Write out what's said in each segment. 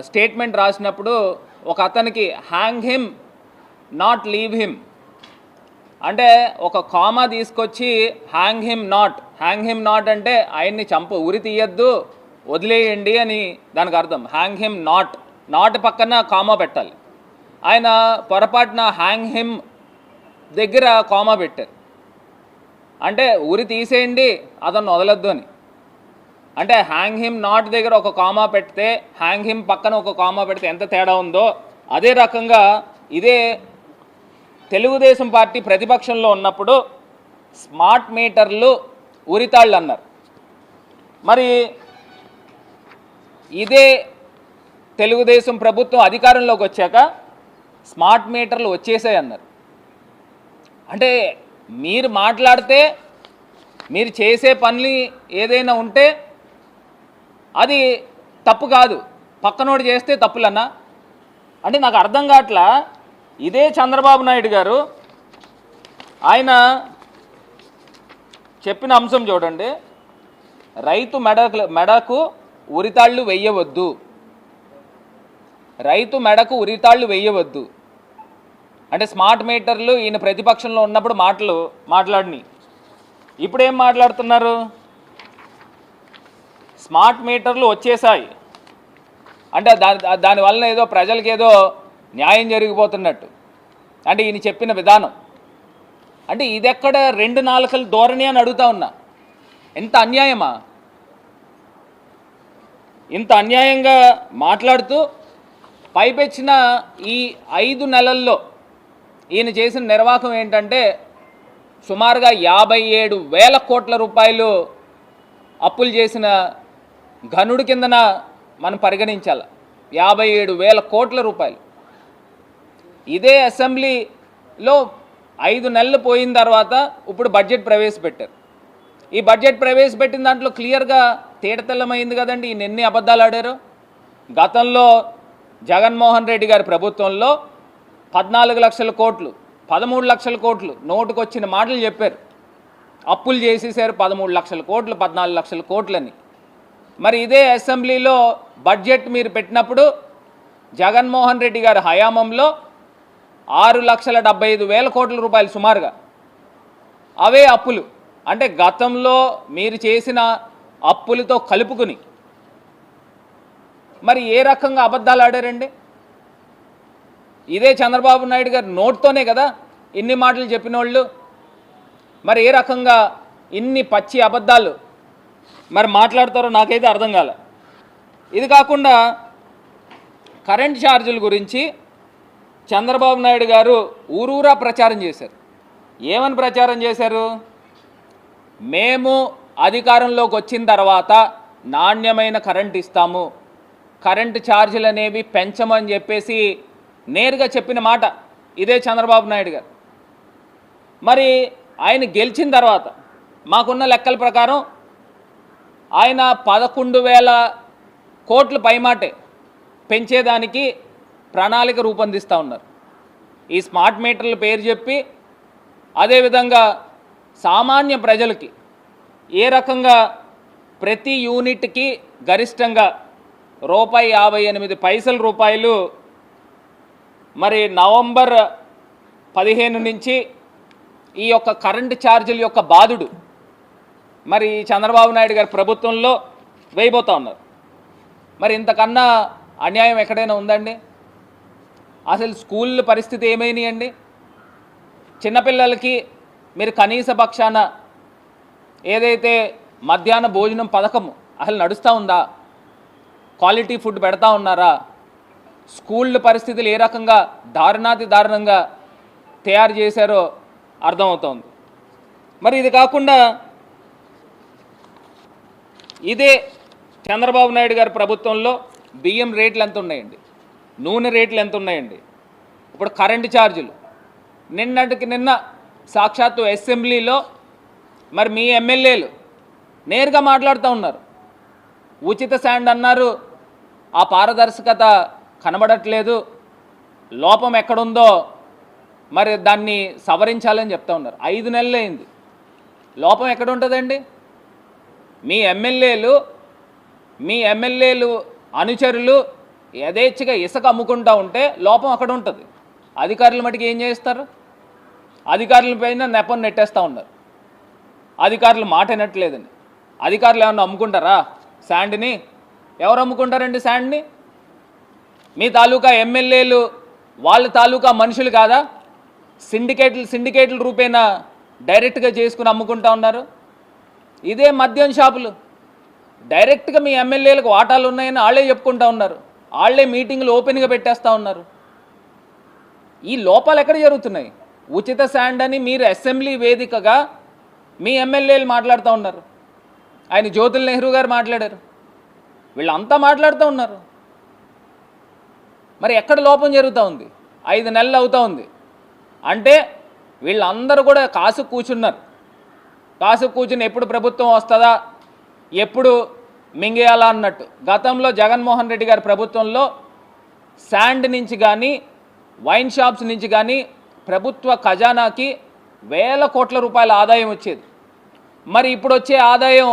Statement రాసినప్పుడు ఒక అతనికి hang him not leave him అంటే ఒక కామా తీసుకొచ్చి hang him not hang him not అంటే ఆయన్ని చంపు ఉరి తీయద్దు వదిలేయండి అని దానికి అర్థం. హ్యాంగ్ హిమ్ నాట్ నాట్ పక్కన కామా పెట్టాలి. ఆయన పొరపాటున హ్యాంగ్ హిమ్ దగ్గర కామా పెట్టారు. అంటే ఉరి తీసేయండి అతను వదలొద్దు అని. అంటే హ్యాంగ్ హిమ్ నాట్ దగ్గర ఒక కామా పెడితే హ్యాంగ్ హిమ్ పక్కన ఒక కామా పెడితే ఎంత తేడా ఉందో అదే రకంగా ఇదే తెలుగుదేశం పార్టీ ప్రతిపక్షంలో ఉన్నప్పుడు స్మార్ట్ మీటర్లు ఉరితాళ్ళు అన్నారు. మరి ఇదే తెలుగుదేశం ప్రభుత్వం అధికారంలోకి వచ్చాక స్మార్ట్ మీటర్లు వచ్చేసాయి అన్నారు. అంటే మీరు మాట్లాడితే మీరు చేసే పనులు ఏదైనా ఉంటే అది తప్పు కాదు. పక్కనోడు చేస్తే తప్పులన్నా. అంటే నాకు అర్థం కావట్లా? ఇదే చంద్రబాబు నాయుడు గారు ఆయన చెప్పిన అంశం చూడండి. రైతు మెడకు మెడకు ఉరితాళ్ళు వెయ్యవద్దు రైతు మెడకు ఉరితాళ్ళు వెయ్యవద్దు అంటే స్మార్ట్ మీటర్లు ఈయన ప్రతిపక్షంలో ఉన్నప్పుడు మాటలు మాట్లాడిని ఇప్పుడేం మాట్లాడుతున్నారు? స్మార్ట్ మీటర్లు వచ్చేసాయి అంటే దాని దానివల్ల ఏదో ప్రజలకి ఏదో న్యాయం జరిగిపోతున్నట్టు. అంటే ఈయన చెప్పిన విధానం. అంటే ఇదెక్కడ రెండు నాలుకల ధోరణి అని అడుగుతా ఉన్నా. ఎంత అన్యాయమా? ఇంత అన్యాయంగా మాట్లాడుతూ పైపెచ్చిన ఈ ఐదు నెలల్లో ఈయన చేసిన నిర్వాహకం ఏంటంటే సుమారుగా యాభై ఏడు వేల కోట్ల రూపాయలు అప్పులు చేసిన ఘనుడి కిందన మనం పరిగణించాలి. యాభై ఏడు వేల కోట్ల రూపాయలు. ఇదే అసెంబ్లీలో ఐదు నెలలు పోయిన తర్వాత ఇప్పుడు బడ్జెట్ ప్రవేశపెట్టారు. ఈ బడ్జెట్ ప్రవేశపెట్టిన దాంట్లో క్లియర్గా తేటతెల్లమైంది కదండి ఈయన ఎన్ని అబద్ధాలు ఆడారు? గతంలో జగన్మోహన్ రెడ్డి గారి ప్రభుత్వంలో పద్నాలుగు లక్షల కోట్లు పదమూడు లక్షల కోట్లు నోటుకొచ్చిన మాటలు చెప్పారు. అప్పులు చేసేసారు పదమూడు లక్షల కోట్లు పద్నాలుగు లక్షల కోట్లని. మరి ఇదే అసెంబ్లీలో బడ్జెట్ మీరు పెట్టినప్పుడు జగన్మోహన్ రెడ్డి గారి హయాంలో ఆరు లక్షల డెబ్బై ఐదు వేల కోట్ల రూపాయలు సుమారుగా. అవే అప్పులు. అంటే గతంలో మీరు చేసిన అప్పులతో కలుపుకుని. మరి ఏ రకంగా అబద్ధాలు ఆడారండి? ఇదే చంద్రబాబు నాయుడు గారి నోట్తోనే కదా ఇన్ని మాటలు చెప్పిన వాళ్ళు మరి ఏ రకంగా ఇన్ని పచ్చి అబద్ధాలు మరి మాట్లాడతారో నాకైతే అర్థం కాలే. ఇది కాకుండా కరెంట్ ఛార్జీల గురించి చంద్రబాబు నాయుడు గారు ఊరూరా ప్రచారం చేశారు. ఏమని ప్రచారం చేశారు? మేము అధికారంలోకి వచ్చిన తర్వాత నాణ్యమైన కరెంట్ ఇస్తాము. కరెంటు ఛార్జీలు అనేవి పెంచమని చెప్పేసి నేరుగా చెప్పిన మాట ఇదే చంద్రబాబు నాయుడు గారు. మరి ఆయన గెలిచిన తర్వాత మాకున్న లెక్కల ప్రకారం ఆయన పదకొండు వేల కోట్ల పైమాటే పెంచేదానికి ప్రణాళిక రూపొందిస్తూ ఉన్నారు. ఈ స్మార్ట్ మీటర్ల పేరు చెప్పి అదేవిధంగా సామాన్య ప్రజలకి ఏ రకంగా ప్రతి యూనిట్కి గరిష్టంగా రూపాయి యాభై ఎనిమిది పైసల రూపాయలు మరి నవంబర్ పదిహేను నుంచి ఈ యొక్క కరెంటు ఛార్జీల యొక్క బాధుడు మరి చంద్రబాబు నాయుడు గారి ప్రభుత్వంలో వేయబోతూ ఉన్నారు. మరి ఇంతకన్నా అన్యాయం ఎక్కడైనా ఉందండి? అసలు స్కూల్ పరిస్థితి ఏమైనాయండి చిన్నపిల్లలకి మీరు కనీస పక్షాన ఏదైతే మధ్యాహ్న భోజనం పథకం అసలు నడుస్తూ ఉందా? క్వాలిటీ ఫుడ్ పెడతా ఉన్నారా? స్కూళ్ళ పరిస్థితులు ఏ రకంగా దారుణాతి దారుణంగా తయారు చేశారో అర్థమవుతోంది. మరి ఇది కాకుండా ఇదే చంద్రబాబు నాయుడు గారి ప్రభుత్వంలో బియ్యం రేట్లు ఎంత ఉన్నాయండి? నూనె రేట్లు ఎంత ఉన్నాయండి? ఇప్పుడు కరెంటు ఛార్జీలు. నిన్నటికి నిన్న సాక్షాత్తు అసెంబ్లీలో మరి మీ ఎమ్మెల్యేలు నేరుగా మాట్లాడుతూ ఉన్నారు. ఉచిత శాండ్ అన్నారు. ఆ పారదర్శకత కనబడట్లేదు. లోపం ఎక్కడుందో మరి దాన్ని సవరించాలని చెప్తా ఉన్నారు. ఐదు నెలలు అయింది లోపం ఎక్కడ ఉంటుందండి? మీ ఎమ్మెల్యేలు మీ ఎమ్మెల్యేలు అనుచరులు యథేచ్ఛగా ఇసుక అమ్ముకుంటా ఉంటే లోపం అక్కడ ఉంటుంది. అధికారుల మటుకు ఏం చేస్తారు? అధికారుల పైన నెపం నెట్టేస్తూ ఉన్నారు. అధికారులు మాట వినట్లేదని. అధికారులు ఏమన్నా అమ్ముకుంటారా శాండ్ని? ఎవరు అమ్ముకుంటారండి శాండ్ని? మీ తాలూకా ఎమ్మెల్యేలు వాళ్ళ తాలూకా మనుషులు కాదా? సిండికేట్లు సిండికేట్ల రూపేణా డైరెక్ట్గా చేసుకుని అమ్ముకుంటా ఉన్నారు? ఇదే మద్యం షాపులు. డైరెక్ట్గా మీ ఎమ్మెల్యేలకు వాటాలు ఉన్నాయని వాళ్ళే చెప్పుకుంటా ఉన్నారు. వాళ్ళే మీటింగ్లు ఓపెన్గా పెట్టేస్తూ ఉన్నారు. ఈ లోపాలు ఎక్కడ జరుగుతున్నాయి? ఉచిత శాండ్ అని మీరు అసెంబ్లీ వేదికగా మీ ఎమ్మెల్యేలు మాట్లాడుతూ ఉన్నారు. ఆయన జ్యోతుల్ నెహ్రూ గారు మాట్లాడారు. వీళ్ళంతా మాట్లాడుతూ ఉన్నారు. మరి ఎక్కడ లోపం జరుగుతూ ఉంది? ఐదు నెలలు అవుతూ ఉంది. అంటే వీళ్ళందరూ కూడా కాసు కూర్చున్నారు కాసు కూర్చుని ఎప్పుడు ప్రభుత్వం వస్తుందా? ఎప్పుడు మింగేయాలా అన్నట్టు. గతంలో జగన్మోహన్ రెడ్డి గారి ప్రభుత్వంలో శాండ్ నుంచి కానీ వైన్ షాప్స్ నుంచి కానీ ప్రభుత్వ ఖజానాకి వేల కోట్ల రూపాయల ఆదాయం వచ్చేది. మరి ఇప్పుడు వచ్చే ఆదాయం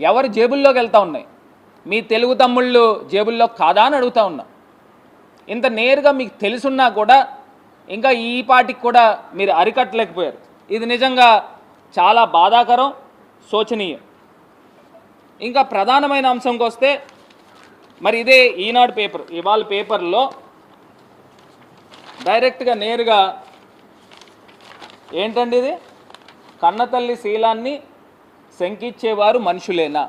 ఎవరి జేబుల్లోకి వెళ్తూ ఉన్నాయి? మీ తెలుగు తమ్ముళ్ళు జేబుల్లో కాదా అని అడుగుతా ఉన్నా. ఇంత నేరుగా మీకు తెలుసున్నా కూడా ఇంకా ఈ పాటికి కూడా మీరు అరికట్టలేకపోయారు. ఇది నిజంగా చాలా బాధాకరం శోచనీయం. ఇంకా ప్రధానమైన అంశంకి వస్తే మరి ఇదే ఈనాడు పేపర్ ఇవాళ పేపర్లో డైరెక్ట్గా నేరుగా ఏంటండి ఇది? కన్నతల్లి శీలాన్ని శంకిచ్చేవారు మనుషులేనా?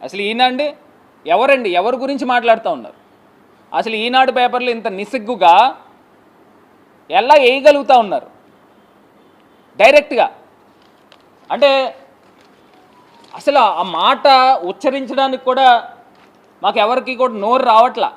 అసలు ఈనాండి ఎవరండి? ఎవరి గురించి మాట్లాడుతూ ఉన్నారు? అసలు ఈనాడు పేపర్లు ఇంత నిసిగ్గుగా ఎలా వేయగలుగుతూ ఉన్నారు? డైరెక్ట్గా అంటే అసలు ఆ మాట ఉచ్చరించడానికి కూడా మాకు ఎవరికి కూడా నోరు రావట్లా.